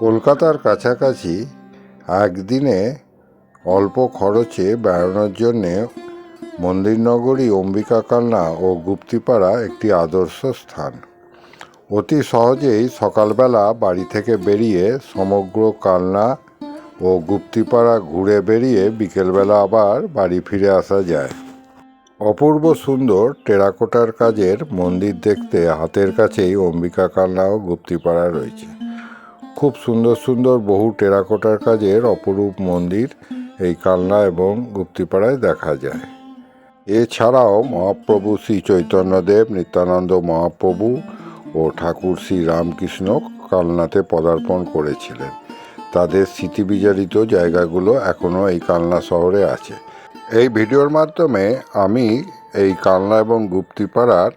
কলকাতার কাছাকাছি একদিনে অল্প খরচে বেড়ানোর জন্যে মন্দিরনগরী অম্বিকা কালনা ও গুপ্তিপাড়া একটি আদর্শ স্থান। অতি সহজেই সকালবেলা বাড়ি থেকে বেরিয়ে সমগ্র কালনা ও গুপ্তিপাড়া ঘুরে বেরিয়ে বিকেলবেলা আবার বাড়ি ফিরে আসা যায়। অপূর্ব সুন্দর টেরাকোটার কাজের মন্দির দেখতে হাতের কাছেই অম্বিকা কালনা ও গুপ্তিপাড়া রয়েছে। খুব সুন্দর সুন্দর বহু টেরাকোটার কাজের অপরূপ মন্দির এই কালনা এবং গুপ্তিপাড়ায় দেখা যায়। এছাড়াও মহাপ্রভু শ্রী চৈতন্যদেব, নিত্যানন্দ মহাপ্রভু ও ঠাকুর শ্রী রামকৃষ্ণ কালনাতে পদার্পণ করেছিলেন। তাদের স্মৃতিবিজড়িত জায়গাগুলো এখনও এই কালনা শহরে আছে। এই ভিডিওর মাধ্যমে আমি এই কালনা এবং গুপ্তিপাড়ার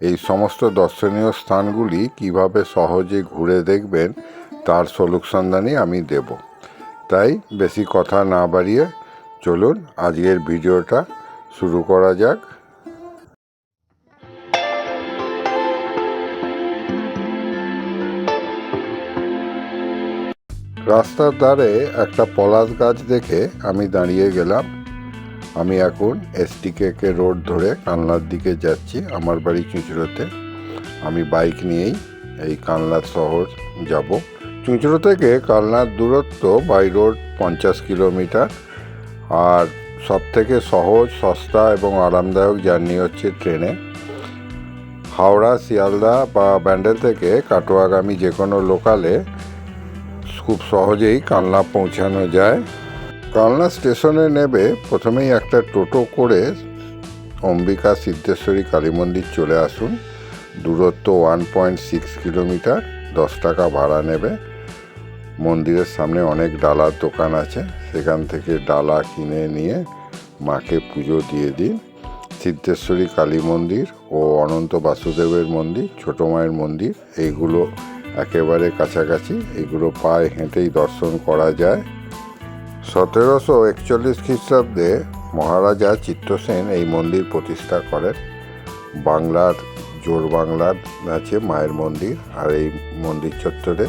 এই সমস্ত দর্শনীয় স্থানগুলি কীভাবে সহজে ঘুরে দেখবেন তার সলুকসন্ধানই আমি দেব। তাই বেশি কথা না বাড়িয়ে চলুন আজকের ভিডিওটা শুরু করা যাক। রাস্তার ধারে একটা পলাশ গাছ দেখে আমি দাঁড়িয়ে গেলাম। আমি এখন এসটিকে রোড ধরে কানলার দিকে যাচ্ছি আমার বাড়ি চুঁচুড়োতে। আমি বাইক নিয়েই এই কানলা শহর যাব। চুঁচুড়ো থেকে কালনার দূরত্ব বাই রোড পঞ্চাশ কিলোমিটার আর সব থেকে সহজ, সস্তা এবং আরামদায়ক জার্নি হচ্ছে ট্রেনে। হাওড়া, শিয়ালদা বা ব্যান্ডেল থেকে কাটোয়াগামী যে কোনো লোকালে খুব সহজেই কালনা পৌঁছানো যায়। কালনা স্টেশনে নেবে প্রথমেই একটা টোটো করে অম্বিকা সিদ্ধেশ্বরী কালী মন্দির চলে আসুন। দূরত্ব ওয়ান পয়েন্ট সিক্স কিলোমিটার, দশ টাকা ভাড়া নেবে। মন্দিরের সামনে অনেক ডালার দোকান আছে। সেখান থেকে ডালা কিনে নিয়ে মাকে পুজো দিয়ে দিন। সিদ্ধেশ্বরী কালী মন্দির ও অনন্ত বাসুদেবের মন্দির, ছোট মায়ের মন্দির এইগুলো একেবারে কাছাকাছি। এগুলো পায়ে হেঁটেই দর্শন করা যায়। সতেরোশো একচল্লিশ খ্রিস্টাব্দে মহারাজা চিত্তসেন এই মন্দির প্রতিষ্ঠা করেন। বাংলার জোর বাংলার আছে মায়ের মন্দির আর এই মন্দির চত্বরে।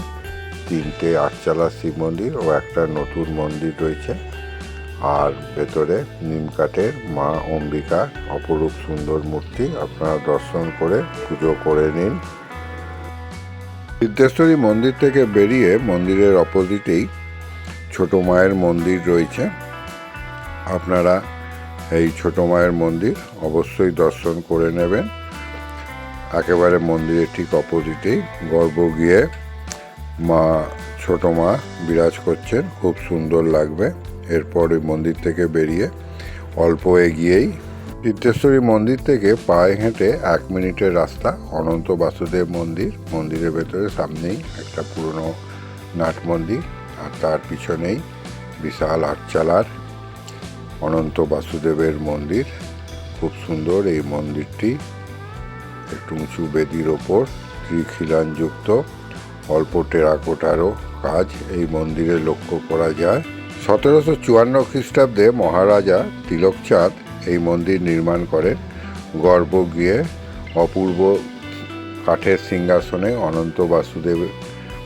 তিনটে আটচালা শিব মন্দির ও একটা নতুন মন্দির রয়েছে। আর ভেতরে নিমকাঠের মা অম্বিকা অপরূপ সুন্দর মূর্তি, আপনারা দর্শন করে পুজো করে নিন। সিদ্ধেশ্বরী মন্দির থেকে বেরিয়ে মন্দিরের অপোজিটেই ছোট মায়ের মন্দির রয়েছে। আপনারা এই ছোট মায়ের মন্দির অবশ্যই দর্শন করে নেবেন। একেবারে মন্দিরের ঠিক অপোজিটেই গর্ব গিয়ে মা ছোট মা বিরাজ করছেন, খুব সুন্দর লাগবে। এরপর ওই মন্দির থেকে বেরিয়ে অল্প এগিয়েই সিদ্ধেশ্বরী মন্দির থেকে পায়ে হেঁটে এক মিনিটের রাস্তা, অনন্ত বাসুদেব মন্দির, মন্দিরের ভেতরে সামনেই একটা পুরনো নাট মন্দির আর তার পিছনেই বিশাল আটচালার অনন্ত বাসুদেবের মন্দির। খুব সুন্দর এই মন্দিরটি, একটু উঁচু বেদির ওপর, ত্রিখিলানযুক্ত। অল্প টেরাকোটারও কাজ এই মন্দিরে লক্ষ্য করা যায়। সতেরোশো চুয়ান্ন খ্রিস্টাব্দে মহারাজা তিলকচাঁদ এই মন্দির নির্মাণ করেন। গর্ব গিয়ে অপূর্ব কাঠের সিংহাসনে অনন্ত বাসুদেব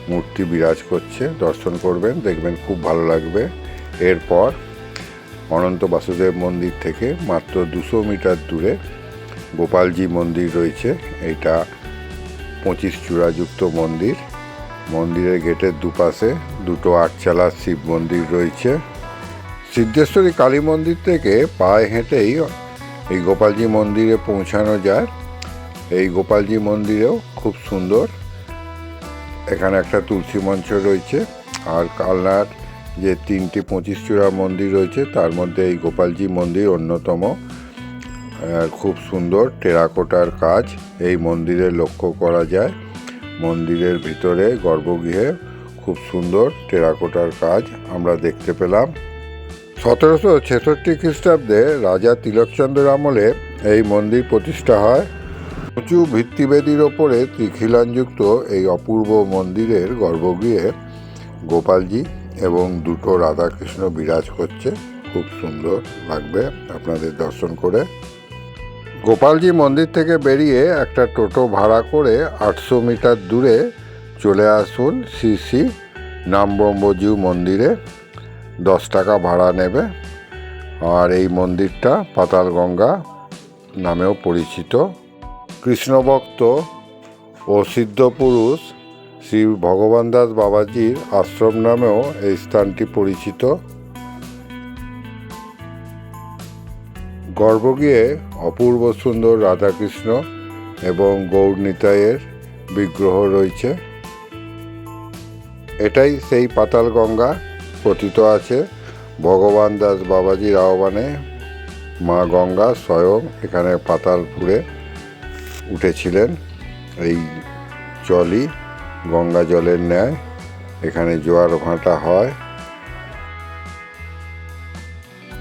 মূর্তি বিরাজ করছে। দর্শন করবেন, দেখবেন খুব ভালো লাগবে। এরপর অনন্ত বাসুদেব মন্দির থেকে মাত্র দুশো মিটার দূরে গোপালজি মন্দির রয়েছে। এটা পঁচিশ চূড়াযুক্ত মন্দির। মন্দিরের গেটের দুপাশে দুটো আটচালা শিব মন্দির রয়েছে। সিদ্ধেশ্বরী কালী মন্দির থেকে পায়ে হেঁটেই এই গোপালজি মন্দিরে পৌঁছানো যায়। এই গোপালজি মন্দিরেও খুব সুন্দর। এখানে একটা তুলসী মঞ্চ রয়েছে আর কালনার যে তিনটি পঁচিশ চূড়া মন্দির রয়েছে, তার মধ্যে এই গোপালজি মন্দির অন্যতম। খুব সুন্দর টেরাকোটার কাজ, এই মন্দিরে লক্ষ্য করা যায়। মন্দিরের ভিতরে গর্ভগৃহে খুব সুন্দর টেরাকোটার কাজ আমরা দেখতে পেলাম। সতেরোশো ছেষট্টি খ্রিস্টাব্দে রাজা তিলকচন্দ্রের আমলে এই মন্দির প্রতিষ্ঠা হয়। উঁচু ভিত্তিবেদির ওপরে ত্রিখিলানযুক্ত এই অপূর্ব মন্দিরের গর্ভগৃহে গোপালজি এবং দুটো রাধাকৃষ্ণ বিরাজ করছে। খুব সুন্দর লাগবে আপনাদের দর্শন করে। গোপালজি মন্দির থেকে বেরিয়ে একটা টোটো ভাড়া করে আটশো মিটার দূরে চলে আসুন শ্রী শ্রী নাম ব্রহ্মজিউ মন্দিরে। দশ টাকা ভাড়া নেবে। আর এই মন্দিরটা পাতালগঙ্গা নামেও পরিচিত। কৃষ্ণভক্ত ও সিদ্ধপুরুষ শ্রী ভগবান দাস বাবাজির আশ্রম নামেও এই স্থানটি পরিচিত। গর্ভগৃহে অপূর্ব সুন্দর রাধাকৃষ্ণ এবং গৌরনিতাইয়ের বিগ্রহ রয়েছে। এটাই সেই পাতাল গঙ্গা পতিত আছে। ভগবান দাস বাবাজির আহ্বানে মা গঙ্গা স্বয়ং এখানে পাতালপুরে উঠেছিলেন। এই জলই গঙ্গা জলের ন্যায়। এখানে জোয়ার ভাঁটা হয়।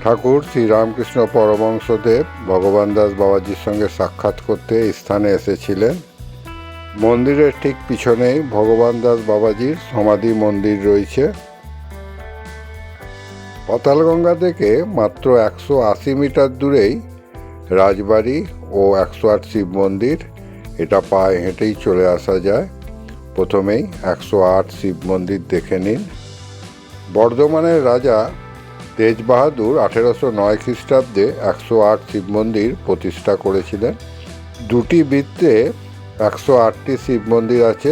ঠাকুর শ্রী রামকৃষ্ণ পরমংসদেব ভগবান দাস বাবাজির সঙ্গে সাক্ষাৎ করতে স্থানে এসেছিলেন। মন্দিরের ঠিক পিছনেই ভগবান দাস বাবাজির সমাধি মন্দির রয়েছে। পাতালগঙ্গা থেকে মাত্র একশো আশি মিটার দূরেই রাজবাড়ি ও একশো আট শিব মন্দির। এটা পায়ে হেঁটেই চলে আসা যায়। প্রথমেই একশো আট শিব মন্দির দেখে নিন। বর্ধমানের রাজা তেজ বাহাদুর আঠেরোশো নয় খ্রিস্টাব্দে একশো আট শিব মন্দির প্রতিষ্ঠা করেছিলেন। দুটি বৃত্তে একশো আটটি শিব মন্দির আছে,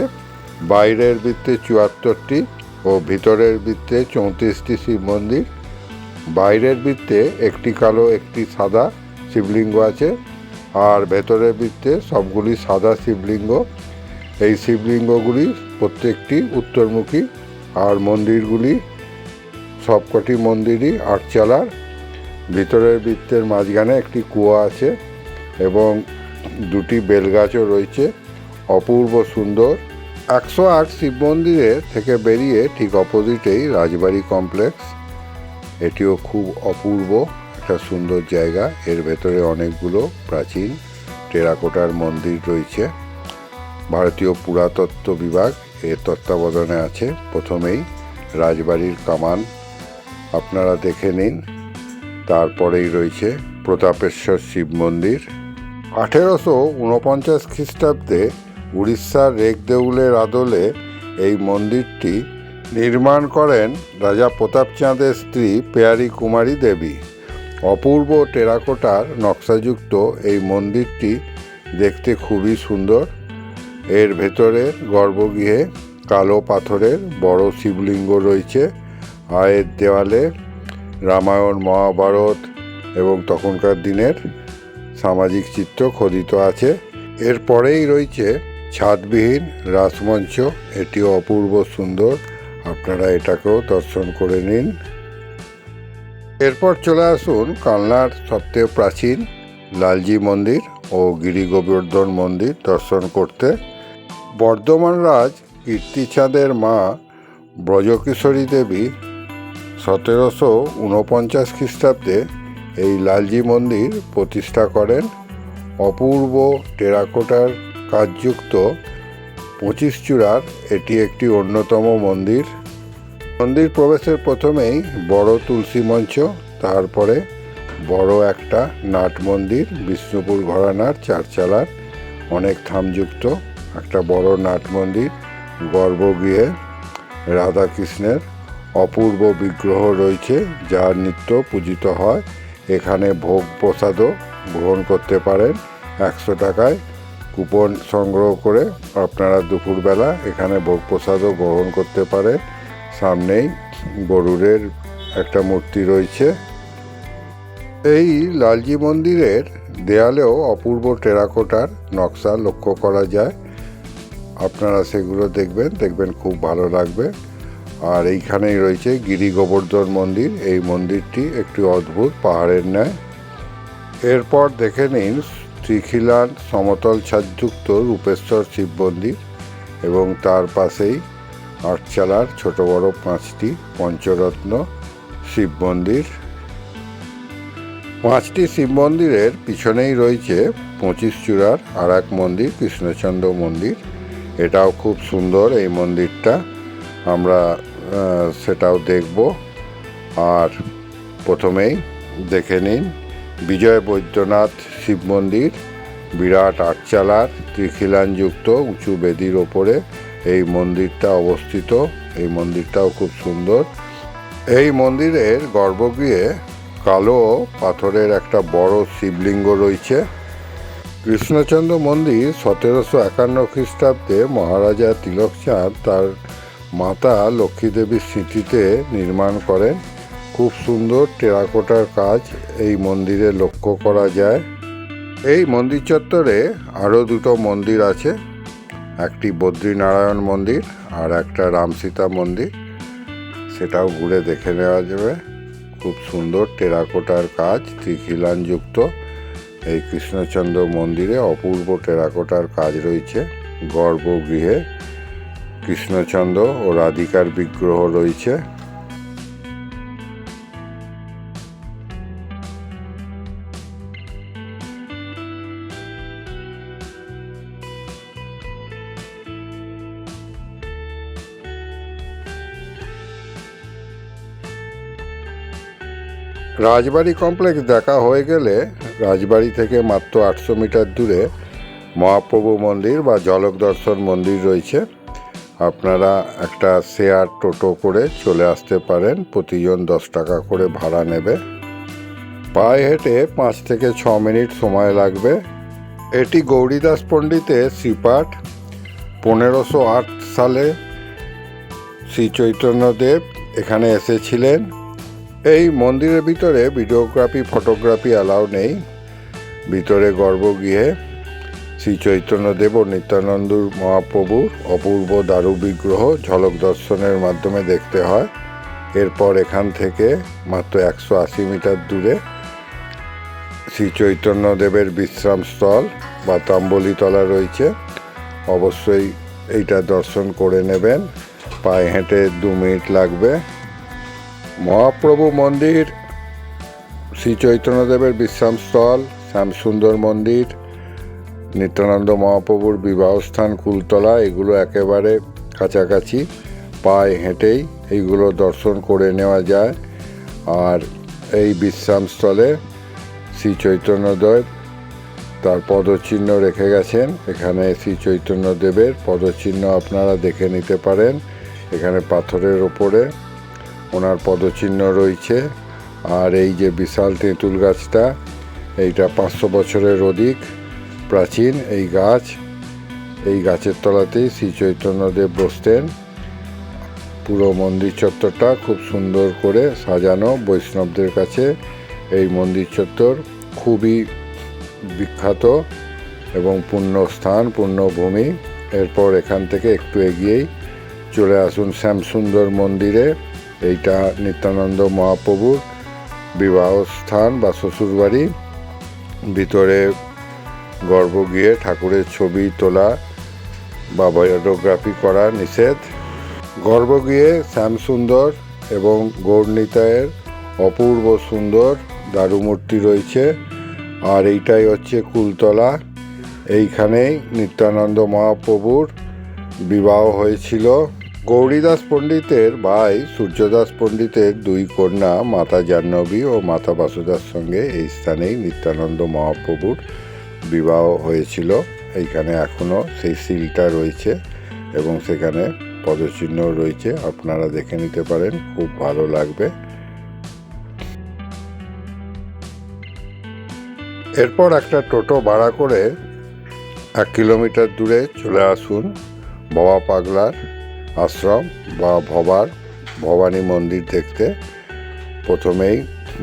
বাইরের বৃত্তে চুয়াত্তরটি ও ভিতরের বৃত্তে চৌত্রিশটি শিব মন্দির। বাইরের বৃত্তে একটি কালো, একটি সাদা শিবলিঙ্গ আছে আর ভেতরের বৃত্তে সবগুলি সাদা শিবলিঙ্গ। এই শিবলিঙ্গগুলি প্রত্যেকটি উত্তরমুখী আর মন্দিরগুলি সবকটি মন্দিরই আটচালার ভিতরের বৃত্তের মাঝখানে একটি কুয়া আছে এবং দুটি বেলগাছও রয়েছে। অপূর্ব সুন্দর। একশো আট শিব মন্দিরের থেকে বেরিয়ে ঠিক অপোজিটেই রাজবাড়ি কমপ্লেক্স। এটিও খুব অপূর্ব, একটা সুন্দর জায়গা। এর ভেতরে অনেকগুলো প্রাচীন টেরাকোটার মন্দির রয়েছে। ভারতীয় পুরাতত্ত্ব বিভাগ এর তত্ত্বাবধানে আছে। প্রথমেই রাজবাড়ির কামান আপনারা দেখে নিন। তারপরেই রয়েছে প্রতাপেশ্বর শিব মন্দির। আঠেরোশো উনপঞ্চাশ খ্রিস্টাব্দে উড়িষ্যার রেগদেউলের আদলে এই মন্দিরটি নির্মাণ করেন রাজা প্রতাপচাঁদের স্ত্রী পেয়ারি কুমারী দেবী। অপূর্ব টেরাকোটার নকশাযুক্ত এই মন্দিরটি দেখতে খুবই সুন্দর। এর ভেতরে গর্ভগৃহে কালো পাথরের বড় শিবলিঙ্গ রয়েছে। আয়ের দেওয়ালে রামায়ণ, মহাভারত এবং তখনকার দিনের সামাজিক চিত্র খোদিত আছে। এরপরেই রয়েছে ছাদবিহীন রাসমঞ্চ। এটিও অপূর্ব সুন্দর। আপনারা এটাকেও দর্শন করে নিন। এরপর চলে আসুন কালনার সবথেকে প্রাচীন লালজি মন্দির ও গিরি গোবর্ধন মন্দির দর্শন করতে। বর্ধমান রাজ কীর্তিচাঁদের মা ব্রজকিশোরী দেবী সতেরোশো উনপঞ্চাশ খ্রিস্টাব্দে এই লালজি মন্দির প্রতিষ্ঠা করেন। অপূর্ব টেরাকোটার কাজযুক্ত পঁচিশ চূড়ার এটি একটি অন্যতম মন্দির। মন্দির প্রবেশের প্রথমেই বড় তুলসী মঞ্চ, তারপরে বড় একটা নাট মন্দির, বিষ্ণুপুর ঘরানার চারচালার, অনেক থামযুক্ত, একটা বড় নাট মন্দির, গর্ভগৃহে রাধাকৃষ্ণের অপূর্ব বিগ্রহ রয়েছে, যার নিত্য পূজিত হয়। এখানে ভোগ প্রসাদও গ্রহণ করতে পারেন একশো টাকায়। কুপন সংগ্রহ করে আপনারা দুপুরবেলা এখানে ভোগ প্রসাদও গ্রহণ করতে পারেন। সামনেই গরুরের একটা মূর্তি রয়েছে। এই লালজি মন্দিরের দেয়ালেও অপূর্ব টেরাকোটার নকশা লক্ষ্য করা যায়। আপনারা সেগুলো দেখবেন দেখবেন খুব ভালো লাগবে। আর এইখানেই রয়েছে গিরি গোবর্ধন মন্দির। এই মন্দিরটি একটি অদ্ভুত পাহাড়ের ন্যায়। এরপর দেখে নিন ত্রিখিলান সমতল ছাদযুক্ত রূপেশ্বর শিব মন্দির এবং তার পাশেই আটচালার ছোট বড় পাঁচটি পঞ্চরত্ন শিব মন্দির। পাঁচটি শিব মন্দিরের পিছনেই রয়েছে পঁচিশ চূড়ার আর এক মন্দির, কৃষ্ণচন্দ্র মন্দির। এটাও খুব সুন্দর এই মন্দিরটা। আমরা সেটাও দেখব। আর প্রথমেই দেখে নিন, বিজয় বৈদ্যনাথ শিব মন্দির, বিরাট আটচালার ত্রিখিলানযুক্ত উঁচু বেদির ওপরে এই মন্দিরটা অবস্থিত। এই মন্দিরটাও খুব সুন্দর। এই মন্দিরের গর্ভগৃহে কালো পাথরের একটা বড় শিবলিঙ্গ রয়েছে। কৃষ্ণচন্দ্র মন্দির সতেরোশো একান্ন খ্রিস্টাব্দে মহারাজা তিলকচাঁদ তার মাতা লক্ষ্মী দেবীর স্মৃতিতে নির্মাণ করেন। খুব সুন্দর টেরাকোটার কাজ এই মন্দিরে লক্ষ্য করা যায়। এই মন্দির চত্বরে আরও দুটো মন্দির আছে, একটি বদ্রীনারায়ণ মন্দির আর একটা রামসীতা মন্দির। সেটাও ঘুরে দেখে নেওয়া যাবে। খুব সুন্দর টেরাকোটার কাজ, ত্রিখিলানযুক্ত। এই কৃষ্ণচন্দ্র মন্দিরে অপূর্ব টেরাকোটার কাজ রয়েছে, গর্ভগৃহে। কৃষ্ণচন্দ্র ও রাধিকার বিগ্রহ রয়েছে। রাজবাড়ি কমপ্লেক্স দেখা হয়ে গেলে রাজবাড়ি থেকে মাত্র আটশো মিটার দূরে মহাপ্রভু মন্দির বা জলক দর্শন মন্দির রয়েছে। আপনারা একটা শেয়ার টোটো করে চলে আসতে পারেন, প্রতিজন দশ টাকা করে ভাড়া নেবে। পায়ে হেঁটে পাঁচ থেকে ছ মিনিট সময় লাগবে। এটি গৌরীদাস পণ্ডিতের শ্রীপাঠ, পনেরোশো আট সালে শ্রী চৈতন্যদেব এখানে এসেছিলেন। এই মন্দিরের ভিতরে ভিডিওগ্রাফি, ফটোগ্রাফি অ্যালাউ নেই। ভিতরে গর্ভগৃহে শ্রী চৈতন্যদেব ও নিত্যানন্দ মহাপ্রভুর অপূর্ব দারু বিগ্রহ ঝলক দর্শনের মাধ্যমে দেখতে হয়। এরপর এখান থেকে মাত্র একশো আশি মিটার দূরে শ্রী চৈতন্যদেবের বিশ্রামস্থল বা তাম্বলিতলা রয়েছে। অবশ্যই এইটা দর্শন করে নেবেন। পায়ে হেঁটে দু মিনিট লাগবে। মহাপ্রভু মন্দির, শ্রী চৈতন্যদেবের বিশ্রামস্থল শ্যামসুন্দর মন্দির নিত্যানন্দ মহাপ্রভুর বিবাহস্থান কুলতলা, এগুলো একেবারে কাছাকাছি, পায়ে হেঁটেই এইগুলো দর্শন করে নেওয়া যায়। আর এই বিশ্রামস্থলে শ্রী চৈতন্যদেব তার পদচিহ্ন রেখে গেছেন। এখানে শ্রী চৈতন্যদেবের পদচিহ্ন আপনারা দেখে নিতে পারেন। এখানে পাথরের ওপরে ওনার পদচিহ্ন রয়েছে। আর এই যে বিশাল তেঁতুল গাছটা, এইটা পাঁচশো বছরের অধিক। প্রাচীন এই গাছ, এই গাছের তলাতেই শ্রী চৈতন্যদেব বসতেন। পুরো মন্দির চত্বরটা খুব সুন্দর করে সাজানো বৈষ্ণবদের কাছে। এই মন্দির চত্বর খুবই বিখ্যাত এবং পূর্ণ স্থান পূর্ণভূমি এরপর এখান থেকে একটু এগিয়েই চলে আসুন শ্যামসুন্দর মন্দিরে। এইটা নিত্যানন্দ মহাপ্রভুর বিবাহ স্থান বা শ্বশুরবাড়ি। ভিতরে গর্ভ গিয়ে ঠাকুরের ছবি তোলা বা বায়োগ্রাফি করা নিষেধ। গর্ভ গিয়ে শ্যামসুন্দর এবং গৌরনীতায়ের অপূর্ব সুন্দর দারুমূর্তি রয়েছে। আর এইটাই হচ্ছে কুলতলা। এইখানেই নিত্যানন্দ মহাপ্রভুর বিবাহ হয়েছিল। গৌরীদাস পণ্ডিতের ভাই সূর্যদাস পণ্ডিতের দুই কন্যা, মাতা জাহ্নবী ও মাতা বাসুদার সঙ্গে এই স্থানেই নিত্যানন্দ মহাপ্রভুর বিবাহ হয়েছিল। এইখানে এখনও সেই সিলটা রয়েছে এবং সেখানে পদচিহ্ন রয়েছে। আপনারা দেখে নিতে পারেন, খুব ভালো লাগবে। এরপর একটা টোটো ভাড়া করে এক কিলোমিটার দূরে চলে আসুন। বাবা পাগলার আশ্রম বা ভবার, ভবানী মন্দির দেখতে। প্রথমেই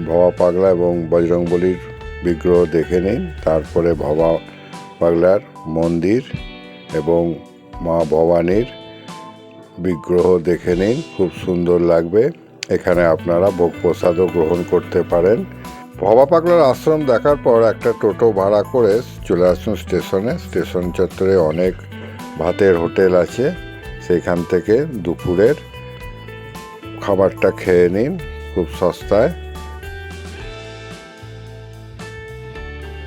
ভবা পাগলা এবং বজরংবলির বিগ্রহ দেখে নিন। তারপরে ভবা পাগলার মন্দির এবং মা ভবানীর বিগ্রহ দেখে নিন। খুব সুন্দর লাগবে। এখানে আপনারা ভোগ প্রসাদও গ্রহণ করতে পারেন। ভবা পাগলার আশ্রম দেখার পর একটা টোটো ভাড়া করে চলে আসুন স্টেশনে। স্টেশন চত্বরে অনেক ভাতের হোটেল আছে। সেখান থেকে দুপুরের খাবারটা খেয়ে নিন। খুব সস্তায়।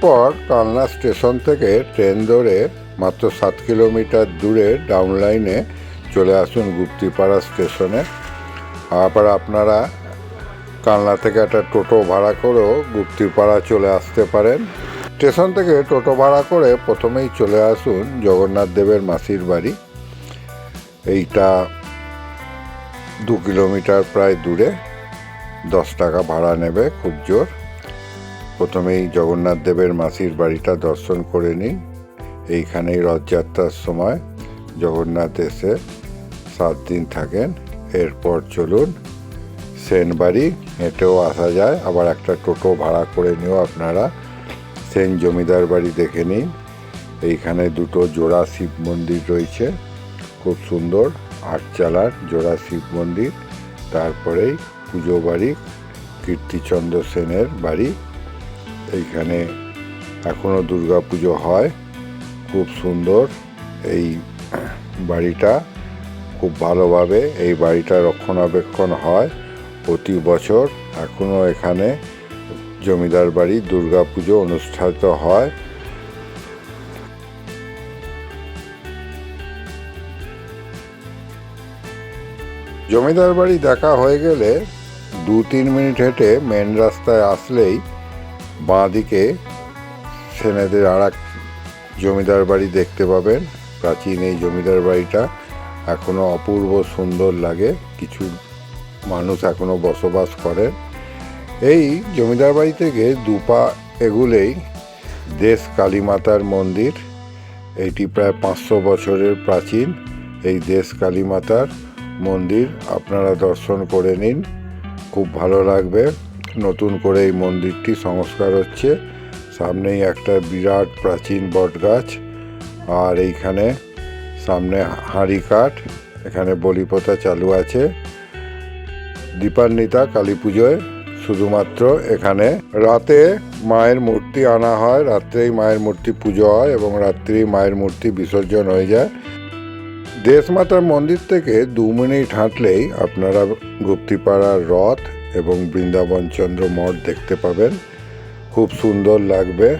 পর কালনা স্টেশন থেকে ট্রেন ধরে মাত্র সাত কিলোমিটার দূরে ডাউন লাইনে চলে আসুন গুপ্তিপাড়া স্টেশনে। আবার আপনারা কালনা থেকে একটা টোটো ভাড়া করেও গুপ্তিপাড়া চলে আসতে পারেন। স্টেশন থেকে টোটো ভাড়া করে প্রথমেই চলে আসুন জগন্নাথ দেবের মাসির বাড়ি। এইটা দু কিলোমিটার প্রায় দূরে, দশ টাকা ভাড়া নেবে খুব জোর। প্রথমেই জগন্নাথ দেবের মাসির বাড়িটা দর্শন করে নিন এইখানেই রথযাত্রার সময় জগন্নাথ এসে সাত দিন থাকেন। এরপর চলুন সেনবাড়ি, হেঁটেও আসা যায়। আবার একটা টোটো ভাড়া করে নিও আপনারা সেন জমিদার বাড়ি দেখে নিন। এইখানে দুটো জোড়া শিব মন্দির রয়েছে, খুব সুন্দর। আটচালার জোড়া শিব মন্দির, তারপরেই পুজো বাড়ি, কীর্তিচন্দ্র সেনের বাড়ি। এইখানে এখনও পুজো হয়। খুব সুন্দর এই বাড়িটা। খুব ভালোভাবে এই বাড়িটা রক্ষণাবেক্ষণ হয় প্রতি বছর। এখনও এখানে জমিদার বাড়ি পুজো অনুষ্ঠিত হয়। জমিদার বাড়ি দেখা হয়ে গেলে দু তিন মিনিট হেঁটে মেন রাস্তায় আসলেই বাঁ দিকে সেনেদের আর এক জমিদার বাড়ি দেখতে পাবেন। প্রাচীন এই জমিদার বাড়িটা এখনও অপূর্ব সুন্দর লাগে। কিছু মানুষ এখনও বসবাস করেন। এই জমিদার বাড়ি থেকে দুপা এগুলেই দেশ কালীমাতার মন্দির। এটি প্রায় পাঁচশো বছরের প্রাচীন। এই দেশ কালীমাতার মন্দির আপনারা দর্শন করে নিন। খুব ভালো লাগবে। নতুন করে এই মন্দিরটি সংস্কার হচ্ছে। সামনেই একটা বিরাট প্রাচীন বটগাছ, আর এইখানে সামনে হাঁড়ি কাঠ, এখানে বলিপোতা চালু আছে। দীপান্বিতা কালী পুজোয় শুধুমাত্র এখানে রাতে মায়ের মূর্তি আনা হয়, রাত্রেই মায়ের মূর্তি পুজো হয় এবং রাত্রেই মায়ের মূর্তি বিসর্জন হয়ে যায়। দেশমাতার মন্দির থেকে দু মিনিট হাঁটলেই আপনারা গুপ্তিপাড়ার রথ এবং বৃন্দাবনচন্দ্র মঠ দেখতে পাবেন। খুব সুন্দর লাগবে।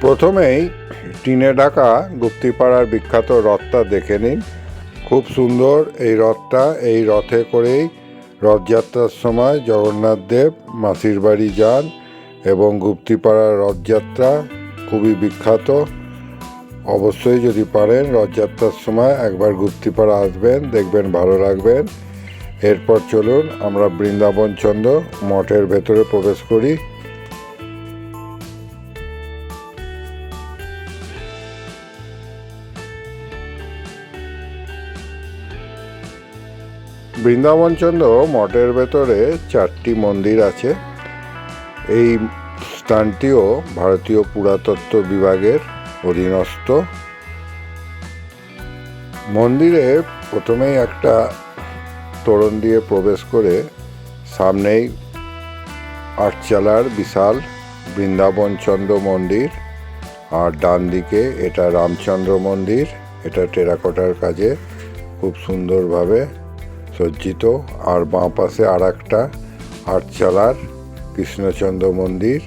প্রথমেই টিনে ঢাকা গুপ্তিপাড়ার বিখ্যাত রথটা দেখে নিন। খুব সুন্দর এই রথটা। এই রথে করেই রথযাত্রার সময় জগন্নাথ দেব, মাসির বাড়ি যান এবং গুপ্তিপাড়ার রথযাত্রা খুবই বিখ্যাত। অবশ্যই যদি পারেন রথযাত্রার সময় একবার গুপ্তিপাড়া আসবেন, দেখবেন ভালো লাগবেন। এরপর চলুন আমরা বৃন্দাবন চন্দ্র মঠের ভেতরে প্রবেশ করি। বৃন্দাবন বৃন্দাবনচন্দ্র মঠের ভেতরে চারটি মন্দির আছে। এই স্থানটিও ভারতীয় পুরাতত্ত্ব বিভাগের অধীনস্থ। মন্দিরে প্রথমেই একটা তোরণ দিয়ে প্রবেশ করে সামনেই আটচালার বিশাল বৃন্দাবনচন্দ্র মন্দির আর ডান দিকে এটা রামচন্দ্র মন্দির। এটা টেরাকোটার কাজে খুব সুন্দরভাবে সজ্জিত। আর বাঁ পাশে আর একটা আটচালার কৃষ্ণচন্দ্র মন্দির।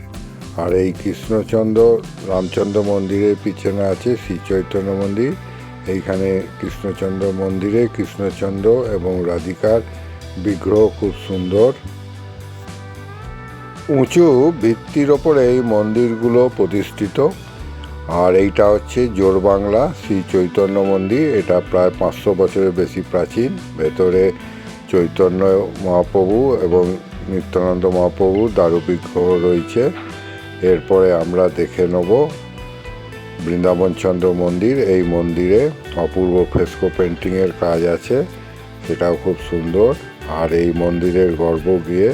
আর এই কৃষ্ণচন্দ্র রামচন্দ্র মন্দিরের পিছনে আছে শ্রী চৈতন্য মন্দির। এইখানে কৃষ্ণচন্দ্র মন্দিরে কৃষ্ণচন্দ্র এবং রাধিকার বিগ্রহ খুব সুন্দর। উঁচু ভিত্তির ওপরে এই মন্দিরগুলো প্রতিষ্ঠিত। আর এইটা হচ্ছে জোরবাংলা শ্রী চৈতন্য মন্দির। এটা প্রায় পাঁচশো বছরের বেশি প্রাচীন। ভেতরে চৈতন্য মহাপ্রভু এবং নিত্যানন্দ মহাপ্রভু দারু বিগ্রহ রয়েছে। এরপরে আমরা দেখে নেব বৃন্দাবনচন্দ্র মন্দির, এই মন্দিরে অপূর্ব ফ্রেস্কো পেন্টিংয়ের কাজ আছে, সেটাও খুব সুন্দর। আর এই মন্দিরের গর্ভ গিয়ে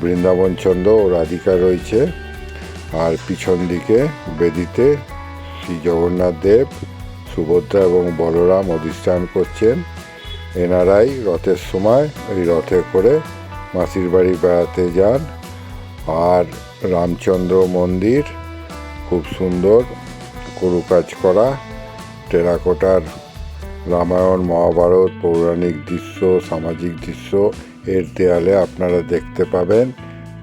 বৃন্দাবনচন্দ্র ও রাধিকা রয়েছে। আর পিছন দিকে বেদিতে শ্রী জগন্নাথ দেব, সুভদ্রা এবং বলরাম অধিষ্ঠান করছেন। এনারাই রথের সময় এই রথে করে মাসির বাড়ি বেড়াতে যান। আর রামচন্দ্র মন্দির খুব সুন্দর কাজ করা, টেরাকোটার রামায়ণ, মহাভারত, পৌরাণিক দৃশ্য, সামাজিক দৃশ্য, এর দেয়ালে আপনারা দেখতে পাবেন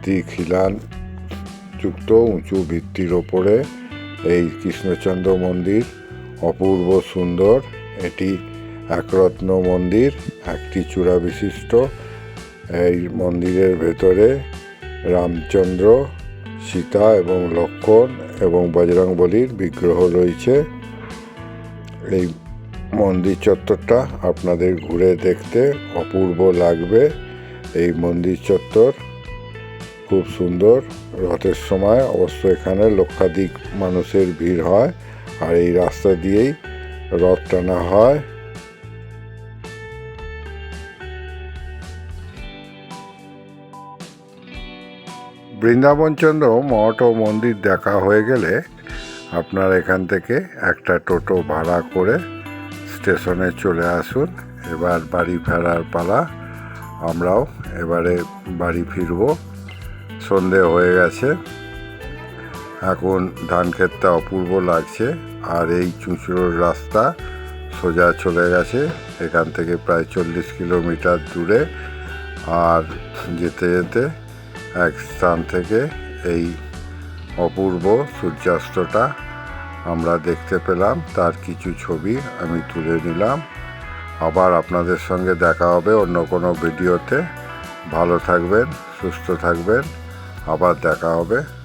ত্রিখিলান যুক্ত উঁচু ভিত্তির ওপরে এই কৃষ্ণচন্দ্র মন্দির। অপূর্ব সুন্দর, এটি একরত্ন মন্দির, একটি চূড়া বিশিষ্ট এই মন্দিরের ভেতরে রামচন্দ্র সীতা এবং লক্ষণ এবং বজরংবলীর বিগ্রহ রয়েছে। এই মন্দির চত্বরটা আপনাদের ঘুরে দেখতে অপূর্ব লাগবে। এই মন্দির চত্বর খুব সুন্দর, রথের সময় অবশ্য এখানে লক্ষাধিক মানুষের ভিড় হয় আর এই রাস্তা দিয়েই রথ টানা হয়। বৃন্দাবনচন্দ্র মঠ ও মন্দির দেখা হয়ে গেলে আপনার এখান থেকে একটা টোটো ভাড়া করে স্টেশনে চলে আসুন। এবার বাড়ি ফেরার পালা। আমরাও এবারে বাড়ি ফিরব। সন্ধে হয়ে গেছে। এখন ধান ক্ষেতটা অপূর্ব লাগছে। আর এই চুঁচুড়োর রাস্তা সোজা চলে গেছে। এখান থেকে প্রায় চল্লিশ কিলোমিটার দূরে। আর যেতে যেতে এক স্থান থেকে এই অপূর্ব সূর্যাস্তটা আমরা দেখতে পেলাম। তার কিছু ছবি আমি তুলে নিলাম। আবার আপনাদের সঙ্গে দেখা হবে অন্য কোনো ভিডিওতে। ভালো থাকবেন, সুস্থ থাকবেন। আবার দেখা হবে।